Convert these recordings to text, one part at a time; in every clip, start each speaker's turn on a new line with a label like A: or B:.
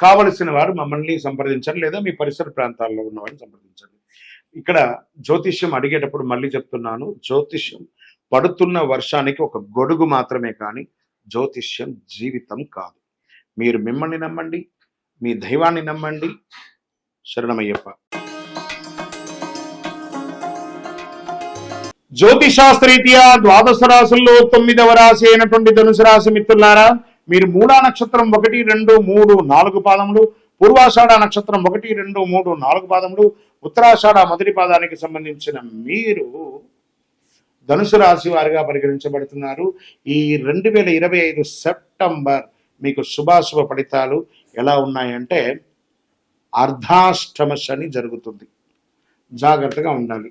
A: కావలసిన వారు మమ్మల్ని సంప్రదించండి లేదా మీ పరిసర ప్రాంతాల్లో ఉన్న వారిని సంప్రదించండి ఇక్కడ జ్యోతిష్యం అడిగేటప్పుడు మళ్ళీ చెప్తున్నాను జ్యోతిష్యం పడుతున్న వర్షానికి ఒక గొడుగు మాత్రమే కానీ జ్యోతిష్యం జీవితం కాదు. మీరు మిమ్మల్ని నమ్మండి మీ దైవాన్ని నమ్మండి. శరణమయ్యప్ప. జ్యోతిశాస్త్రరీత్యా ద్వాదశ రాశుల్లో తొమ్మిదవ రాశి అయినటువంటి ధనుసు రాశి మిత్రులారా మీరు మూలా నక్షత్రం ఒకటి రెండు మూడు నాలుగు పాదములు పూర్వాషాఢ నక్షత్రం ఒకటి రెండు మూడు నాలుగు పాదములు ఉత్తరాషాఢ మొదటి పాదానికి సంబంధించిన మీరు ధనుసు రాశి వారిగా పరిగణించబడుతున్నారు. ఈ రెండు వేల ఇరవై ఐదు సెప్టెంబర్ మీకు శుభాశుభ ఫలితాలు ఎలా ఉన్నాయంటే అర్ధాష్టమ శని జరుగుతుంది. జాగ్రత్తగా ఉండాలి.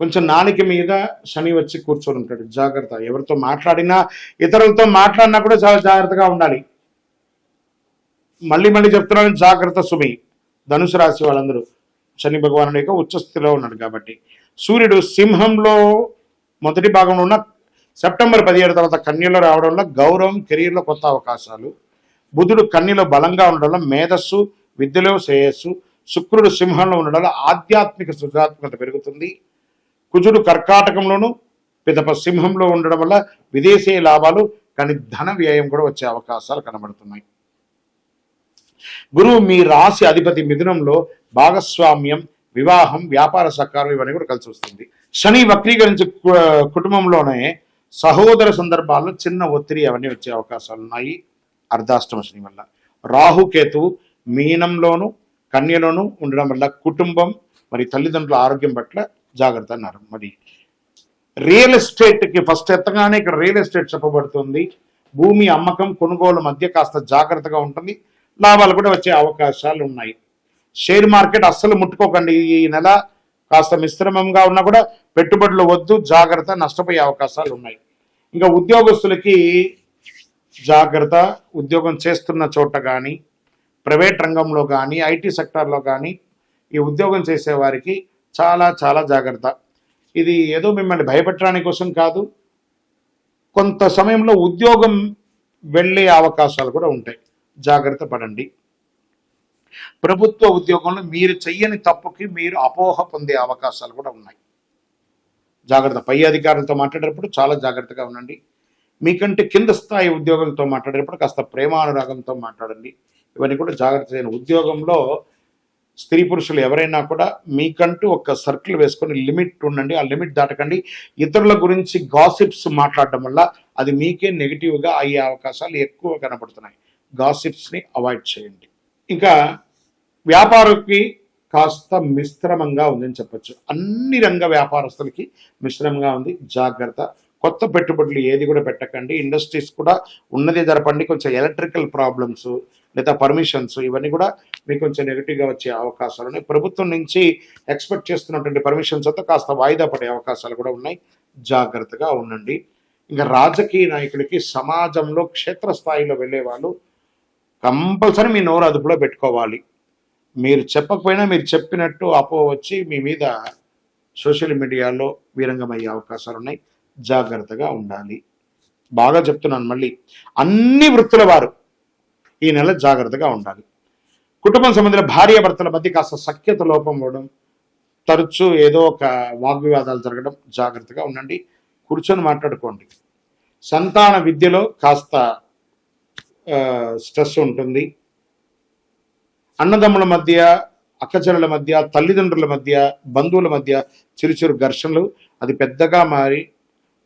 A: కొంచెం నాలిక మీద శని వచ్చి కూర్చొని ఉంటాడు. జాగ్రత్త. ఎవరితో మాట్లాడినా ఇతరులతో మాట్లాడినా కూడా చాలా జాగ్రత్తగా ఉండాలి. మళ్ళీ మళ్ళీ చెప్తున్నాను జాగ్రత్త సుమి. ధనుసు రాశి వాళ్ళందరూ. శని భగవానుడి యొక్క ఉచ్చస్థితిలో ఉన్నాడు కాబట్టి. సూర్యుడు సింహంలో మొదటి భాగంలో ఉన్న సెప్టెంబర్ పదిహేడు తర్వాత కన్యలో రావడం వల్ల గౌరవం కెరీర్లో కొత్త అవకాశాలు. బుధుడు కన్యలో బలంగా ఉండడం వల్ల మేధస్సు విద్యలో శ్రేయస్సు. శుక్రుడు సింహంలో ఉండడం వల్ల ఆధ్యాత్మిక సృజనాత్మకత పెరుగుతుంది. కుజుడు కర్కాటకంలోను పిదప సింహంలో ఉండడం వల్ల విదేశీ లాభాలు కానీ ధన వ్యయం కూడా వచ్చే అవకాశాలు కనబడుతున్నాయి. గురువు మీ రాశి అధిపతి మిథునంలో భాగస్వామ్యం వివాహం వ్యాపార సహకారం ఇవన్నీ కూడా కలిసి వస్తుంది. శని వక్రీకరించి కుటుంబంలోనే సహోదర సందర్భాల్లో చిన్న ఒత్తిడి అవన్నీ వచ్చే అవకాశాలు ఉన్నాయి. అర్ధాష్టమ శని వల్ల. రాహుకేతు మీనంలోను కన్యలోను ఉండడం వల్ల కుటుంబం మరి తల్లిదండ్రుల ఆరోగ్యం పట్ల జాగ్రత్త అన్నారు. మరి రియల్ ఎస్టేట్కి ఫస్ట్ ఎత్తగానే ఇక్కడ రియల్ ఎస్టేట్ చెప్పబడుతుంది. భూమి అమ్మకం కొనుగోలు మధ్య కాస్త జాగ్రత్తగా ఉంటుంది. లాభాలు కూడా వచ్చే అవకాశాలు ఉన్నాయి. షేర్ మార్కెట్ అస్సలు ముట్టుకోకండి. ఈ నెల కాస్త మిశ్రమంగా ఉన్నా కూడా పెట్టుబడులు వద్దు జాగ్రత్త నష్టపోయే అవకాశాలు ఉన్నాయి. ఇంకా ఉద్యోగస్తులకి జాగ్రత్త ఉద్యోగం చేస్తున్న చోట కానీ ప్రైవేట్ రంగంలో కానీ ఐటీ సెక్టార్లో కానీ ఈ ఉద్యోగం చేసేవారికి చాలా చాలా జాగ్రత్త. ఇది ఏదో మిమ్మల్ని భయపెట్టడానికి కోసం కాదు కొంత సమయంలో ఉద్యోగం వెళ్ళే అవకాశాలు కూడా ఉంటాయి. జాగ్రత్త పడండి. ప్రభుత్వ ఉద్యోగంలో మీరు చెయ్యని తప్పుకి మీరు అపోహ పొందే అవకాశాలు కూడా ఉన్నాయి. జాగ్రత్త పై అధికారులతో మాట్లాడేటప్పుడు చాలా జాగ్రత్తగా ఉండండి. మీకంటే కింద స్థాయి ఉద్యోగులతో మాట్లాడేటప్పుడు కాస్త ప్రేమానురాగంతో మాట్లాడండి. ఇవన్నీ కూడా జాగ్రత్త. ఉద్యోగంలో స్త్రీ పురుషులు ఎవరైనా కూడా మీకంటూ ఒక సర్కిల్ వేసుకొని లిమిట్ ఉండండి ఆ లిమిట్ దాటకండి. ఇతరుల గురించి గాసిప్స్ మాట్లాడడం వల్ల అది మీకే నెగిటివ్గా అయ్యే అవకాశాలు ఎక్కువ కనపడుతున్నాయి గాసిప్స్ని అవాయిడ్ చేయండి. ఇంకా వ్యాపారకి కాస్త మిశ్రమంగా ఉందని చెప్పచ్చు. అన్ని రంగ వ్యాపారస్తులకి మిశ్రమంగా ఉంది. జాగ్రత్త. కొత్త పెట్టుబడులు ఏది కూడా పెట్టకండి. ఇండస్ట్రీస్ కూడా ఉన్నదే జరపండి. కొంచెం ఎలక్ట్రికల్ ప్రాబ్లమ్స్ లేదా పర్మిషన్స్ ఇవన్నీ కూడా మీకు కొంచెం నెగిటివ్గా వచ్చే అవకాశాలు ఉన్నాయి. ప్రభుత్వం నుంచి ఎక్స్పెక్ట్ చేస్తున్నటువంటి పర్మిషన్స్ అంతా కాస్త వాయిదా పడే అవకాశాలు కూడా ఉన్నాయి. జాగ్రత్తగా ఉండండి. ఇంకా రాజకీయ నాయకులకి సమాజంలో క్షేత్రస్థాయిలో వెళ్ళే వాళ్ళు కంపల్సరీ మీ నోరు అదుపులో పెట్టుకోవాలి. మీరు చెప్పకపోయినా మీరు చెప్పినట్టు అపో వచ్చి మీ మీద సోషల్ మీడియాలో వీరంగమయ్యే అవకాశాలు ఉన్నాయి. జాగ్రత్తగా ఉండాలి. బాగా చెప్తున్నాను మళ్ళీ. అన్ని వృత్తుల వారు ఈ నెల జాగ్రత్తగా ఉండాలి. కుటుంబం సంబంధించిన భార్య భర్తల మధ్య కాస్త సఖ్యత లోపం అవ్వడం తరచూ ఏదో ఒక వాగ్వివాదాలు జరగడం జాగ్రత్తగా ఉండండి. కూర్చొని మాట్లాడుకోండి. సంతాన విద్యలో కాస్త స్ట్రెస్ ఉంటుంది. అన్నదమ్ముల మధ్య అక్కచెల్లెల మధ్య తల్లిదండ్రుల మధ్య బంధువుల మధ్య చిరుచిరు ఘర్షణలు అది పెద్దగా మారి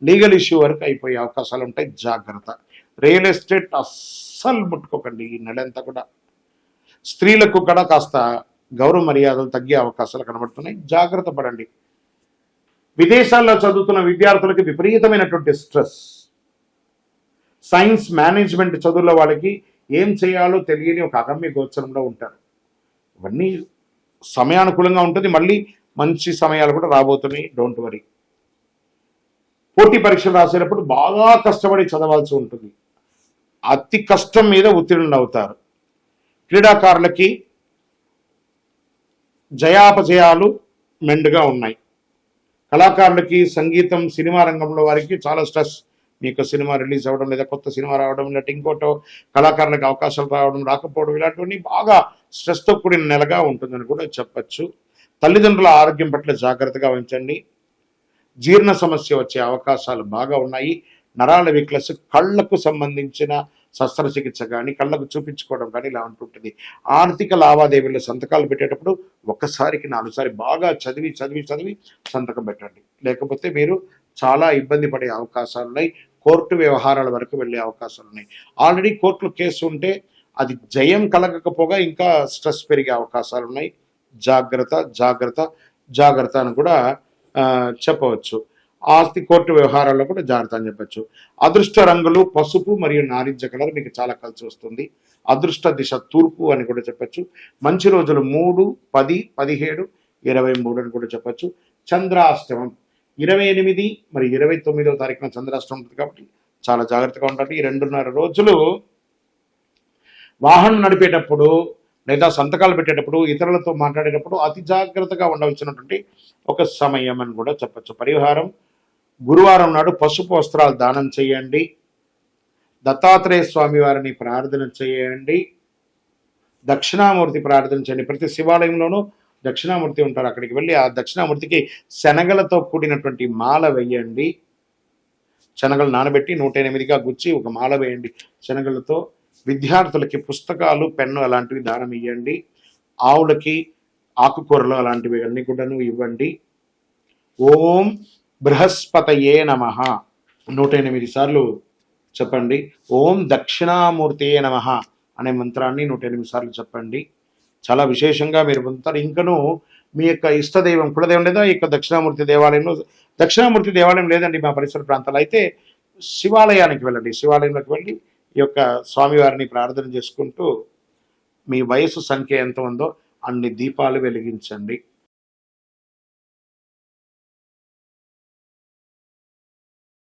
A: లీగల్ ఇష్యూ వరకు అయిపోయే అవకాశాలు ఉంటాయి. జాగ్రత్త. రియల్ ఎస్టేట్ అస్సలు ముట్టుకోకండి ఈ నెలంతా కూడా. స్త్రీలకు కూడా కాస్త గౌరవ మర్యాదలు తగ్గే అవకాశాలు కనబడుతున్నాయి. జాగ్రత్త పడండి. విదేశాల్లో చదువుతున్న విద్యార్థులకి విపరీతమైనటువంటి స్ట్రెస్. సైన్స్ మేనేజ్మెంట్ చదువుల వాళ్ళకి ఏం చేయాలో తెలియని ఒక అగమ్య గోచరంలో ఉంటారు. ఇవన్నీ సమయానుకూలంగా ఉంటుంది. మళ్ళీ మంచి సమయాలు కూడా రాబోతున్నాయి. డోంట్ వరీ పోటీ పరీక్షలు రాసేటప్పుడు బాగా కష్టపడి చదవాల్సి ఉంటుంది. అతి కష్టం మీద ఉత్తీర్ణులు అవుతారు క్రీడాకారులకి జయాపజయాలు మెండుగా ఉన్నాయి. కళాకారులకి సంగీతం సినిమా రంగంలో వారికి చాలా స్ట్రెస్. మీకు సినిమా రిలీజ్ అవ్వడం లేదా కొత్త సినిమా రావడం లేకపోతే ఇంకోటో కళాకారులకు అవకాశాలు రావడం రాకపోవడం ఇలాంటివన్నీ బాగా స్ట్రెస్తో కూడిన నెలగా ఉంటుందని కూడా చెప్పచ్చు. తల్లిదండ్రుల ఆరోగ్యం పట్ల జాగ్రత్తగా ఉంచండి. జీర్ణ సమస్య వచ్చే అవకాశాలు బాగా ఉన్నాయి. నరాల విక్లస్ కళ్ళకు సంబంధించిన శస్త్రచికిత్స కానీ కళ్ళకు చూపించుకోవడం కానీ ఇలా ఉంటుంటుంది ఆర్థిక లావాదేవీల్లో సంతకాలు పెట్టేటప్పుడు ఒక్కసారికి నాలుగుసారి బాగా చదివి చదివి చదివి సంతకం పెట్టండి. లేకపోతే మీరు చాలా ఇబ్బంది పడే అవకాశాలు ఉన్నాయి. కోర్టు వ్యవహారాల వరకు వెళ్ళే అవకాశాలు ఉన్నాయి. ఆల్రెడీ కోర్టులో కేసు ఉంటే అది జయం కలగకపోగా ఇంకా స్ట్రెస్ పెరిగే అవకాశాలు ఉన్నాయి. జాగ్రత్త జాగ్రత్త జాగ్రత్త అని కూడా చెప్పవచ్చు. ఆస్తి కోర్టు వ్యవహారాల్లో కూడా జాగ్రత్త అని చెప్పచ్చు. అదృష్ట రంగులు పసుపు మరియు నారింజ కలర్ మీకు చాలా కలిసి వస్తుంది. అదృష్ట దిశ తూర్పు అని కూడా చెప్పచ్చు. మంచి రోజులు మూడు పది పదిహేడు ఇరవై మూడు అని కూడా చెప్పచ్చు. చంద్రాష్టమం. ఇరవై ఎనిమిది మరి ఇరవై తొమ్మిదవ తారీఖున చంద్రాష్టమం ఉంటుంది కాబట్టి చాలా జాగ్రత్తగా ఉండాలి ఈ రెండున్నర రోజులు వాహనం నడిపేటప్పుడు లేదా సంతకాలు పెట్టేటప్పుడు ఇతరులతో మాట్లాడేటప్పుడు అతి జాగ్రత్తగా ఉండవలసినటువంటి ఒక సమయం అని కూడా చెప్పచ్చు. పరిహారం. గురువారం నాడు పసుపు వస్త్రాలు దానం చేయండి. దత్తాత్రేయ స్వామి వారిని ప్రార్థన చేయండి. దక్షిణామూర్తి ప్రార్థన చేయండి. ప్రతి శివాలయంలోనూ దక్షిణామూర్తి ఉంటారు అక్కడికి వెళ్ళి ఆ దక్షిణామూర్తికి శనగలతో కూడినటువంటి మాల వేయండి. శనగలు నానబెట్టి నూట ఎనిమిదిగా గుచ్చి ఒక మాల వేయండి. శనగలతో విద్యార్థులకి పుస్తకాలు పెన్ను అలాంటివి దానం ఇవ్వండి ఆవులకి ఆకుకూరలు అలాంటివి అన్ని కూడాను ఇవ్వండి. ఓం బృహస్పతయే నమ. నూట ఎనిమిది సార్లు చెప్పండి. ఓం దక్షిణామూర్తియే నమ అనే మంత్రాన్ని నూట ఎనిమిది సార్లు చెప్పండి. చాలా విశేషంగా మీరు పొందుతారు ఇంకను మీ యొక్క ఇష్టదైవం కులదైవం లేదా ఈ యొక్క దక్షిణామూర్తి దేవాలయంలో దక్షిణామూర్తి దేవాలయం లేదండి మా పరిసర ప్రాంతాలు అయితే శివాలయానికి వెళ్ళండి. శివాలయంలోకి వెళ్ళి ఈ యొక్క స్వామివారిని ప్రార్థన చేసుకుంటూ మీ వయసు సంఖ్య ఎంత ఉందో అన్ని దీపాలు వెలిగించండి.